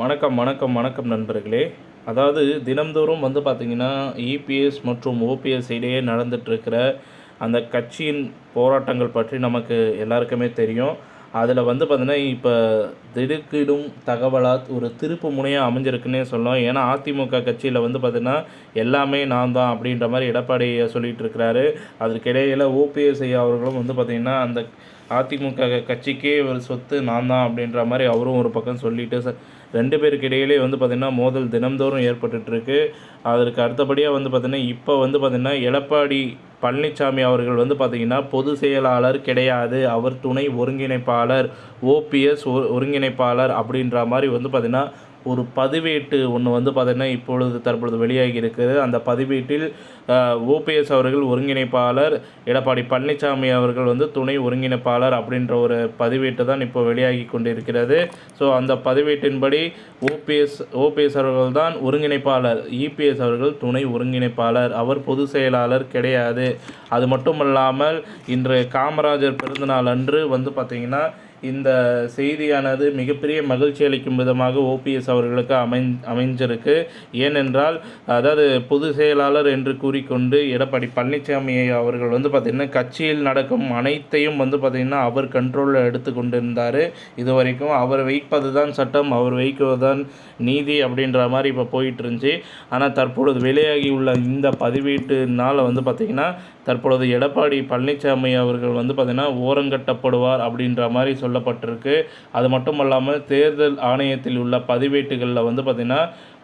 வணக்கம் வணக்கம் வணக்கம் நண்பர்களே. அதாவது தினம்தோறும் வந்து பார்த்திங்கன்னா இபிஎஸ் மற்றும் ஓபிஎஸ் இடையே நடந்துகிட்ருக்கிற அந்த கட்சியின் போராட்டங்கள் பற்றி நமக்கு எல்லாருக்குமே தெரியும். அதில் வந்து பார்த்திங்கன்னா இப்போ திடுக்கிடும் தகவலாக ஒரு திருப்பு முனையாக அமைஞ்சிருக்குன்னே சொல்லலாம். ஏன்னா அதிமுக கட்சியில் வந்து பார்த்திங்கன்னா எல்லாமே நான் தான் அப்படின்ற மாதிரி எடப்பாடி சொல்லிகிட்டு இருக்கிறாரு அதற்கிடையில் ஓபிஎஸ் ஐயா அவர்களும் வந்து பார்த்திங்கன்னா அந்த அதிமுக கட்சிக்கே ஒரு சொத்து நான் தான் அப்படின்ற மாதிரி அவரும் ஒரு பக்கம் சொல்லிட்டு ச ரெண்டு பேருக்கு இடையிலே வந்து பார்த்திங்கன்னா மோதல் தினம்தோறும் ஏற்பட்டுருக்கு அதற்கு அடுத்தபடியாக வந்து பார்த்திங்கன்னா இப்போ வந்து பார்த்திங்கன்னா எடப்பாடி பழனிசாமி அவர்கள் வந்து பார்த்திங்கன்னா பொது செயலாளர் கிடையாது. அவர் துணை ஒருங்கிணைப்பாளர் ஓபிஎஸ் ஒருங்கிணைப்பாளர் அப்படின்ற மாதிரி வந்து பார்த்திங்கன்னா ஒரு பதிவேட்டு ஒன்று வந்து பார்த்திங்கன்னா இப்பொழுது தற்பொழுது வெளியாகி இருக்குது. அந்த பதிவேட்டில் ஓபிஎஸ் அவர்கள் ஒருங்கிணைப்பாளர் எடப்பாடி பழனிசாமி அவர்கள் வந்து துணை ஒருங்கிணைப்பாளர் அப்படின்ற ஒரு பதிவேட்டு தான் இப்போ வெளியாகி கொண்டிருக்கிறது. ஸோ அந்த பதிவேட்டின்படி ஓபிஎஸ் ஓபிஎஸ் அவர்கள் தான் ஒருங்கிணைப்பாளர் இபிஎஸ் அவர்கள் துணை ஒருங்கிணைப்பாளர். அவர் பொது செயலாளர் கிடையாது. அது மட்டும் இல்லாமல் இன்று காமராஜர் பிறந்தநாள் அன்று வந்து பார்த்திங்கன்னா இந்த செய்தியானது மிகப்பெரிய மகிழ்ச்சி அளிக்கும் விதமாக ஓபிஎஸ் அவர்களுக்கு அமைந் அமைஞ்சிருக்கு. ஏனென்றால் அதாவது பொது செயலாளர் என்று கூறிக்கொண்டு எடப்பாடி பழனிசாமி அவர்கள் வந்து பார்த்திங்கன்னா கட்சியில் நடக்கும் அனைத்தையும் வந்து பார்த்திங்கன்னா அவர் கண்ட்ரோலில் எடுத்து கொண்டிருந்தார். இது வரைக்கும் அவர் வைப்பது தான் சட்டம் அவர் வைக்குவது தான் நீதி அப்படின்ற மாதிரி இப்போ போயிட்டு இருந்துச்சு. ஆனால் தற்பொழுது வெளியாகி உள்ள இந்த பதிவீட்டுனால் வந்து பார்த்திங்கன்னா தற்பொழுது எடப்பாடி பழனிசாமி அவர்கள் வந்து பார்த்திங்கன்னா ஓரங்கட்டப்படுவார் அப்படின்ற மாதிரி சொல்லப்பட்டிருக்கு. அது மட்டும் இல்லாமல் தேர்தல் ஆணையத்தில் உள்ள பதிவேட்டுகளில் வந்து பார்த்திங்கன்னா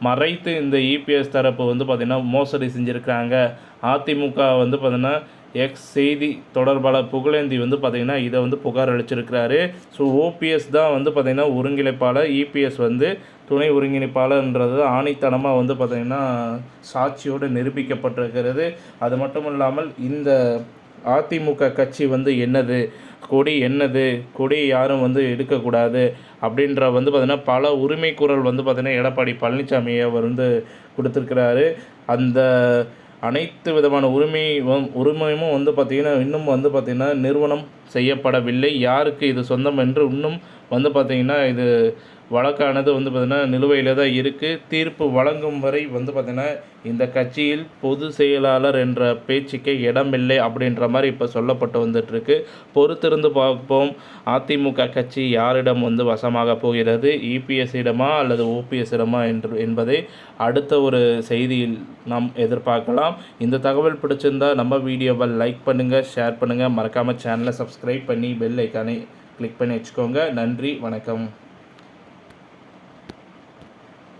மறைத்து இந்த இபிஎஸ் தரப்பு வந்து பார்த்திங்கன்னா மோசடி செஞ்சுருக்கிறாங்க. அதிமுக வந்து பார்த்திங்கன்னா எக்ஸ் செய்தி தொடர்பாளர் புகழேந்தி வந்து பார்த்திங்கன்னா இதை வந்து புகார் அளிச்சிருக்கிறாரு. ஸோ ஓபிஎஸ் தான் வந்து பார்த்திங்கன்னா ஒருங்கிணைப்பாளர். இபிஎஸ் வந்து துணை ஒருங்கிணைப்பாளர்ன்றது ஆணித்தனமாக வந்து பார்த்திங்கன்னா சாட்சியோடு நிரூபிக்கப்பட்டிருக்கிறது. அது மட்டும் இல்லாமல் இந்த அதிமுக கட்சி வந்து என்னது? கொடி என்னது? கொடி யாரும் வந்து எடுக்கக்கூடாது அப்படின்ற வந்து பார்த்திங்கன்னா பல உரிமை குரல் வந்து பார்த்திங்கன்னா எடப்பாடி பழனிசாமி அவர் வந்து கொடுத்துருக்கிறாரு. அந்த அனைத்து விதமான உரிமை உரிமையும் வந்து பார்த்திங்கன்னா இன்னும் வந்து பார்த்திங்கன்னா நிறுவனம் செய்யப்படவில்லை. யாருக்கு இது சொந்தம் என்று இன்னும் வந்து பார்த்திங்கன்னா இது வழக்கானது வந்து பார்த்திங்கன்னா நிலுவையில் தான் இருக்குது தீர்ப்பு வழங்கும் வரை வந்து பார்த்திங்கன்னா இந்த கட்சியில் பொது செயலாளர் என்ற பேச்சுக்கே இடமில்லை அப்படின்ற மாதிரி இப்போ சொல்லப்பட்டு வந்துட்டுருக்கு. பொறுத்திருந்து பார்ப்போம். அதிமுக கட்சி யாரிடம் வந்து வசமாக போகிறது? இபிஎஸ் இடமா அல்லது ஓபிஎஸ்ஸிடமா என்று என்பதை அடுத்த ஒரு செய்தியில் நாம் எதிர்பார்க்கலாம். இந்த தகவல் பிடிச்சிருந்தால் நம்ம வீடியோவை லைக் பண்ணுங்கள் ஷேர் பண்ணுங்கள் மறக்காமல் சேனலை சப்ஸ்கிரைப் பண்ணி பெல் ஐக்கானை கிளிக் பண்ணி வச்சுக்கோங்க. நன்றி வணக்கம்.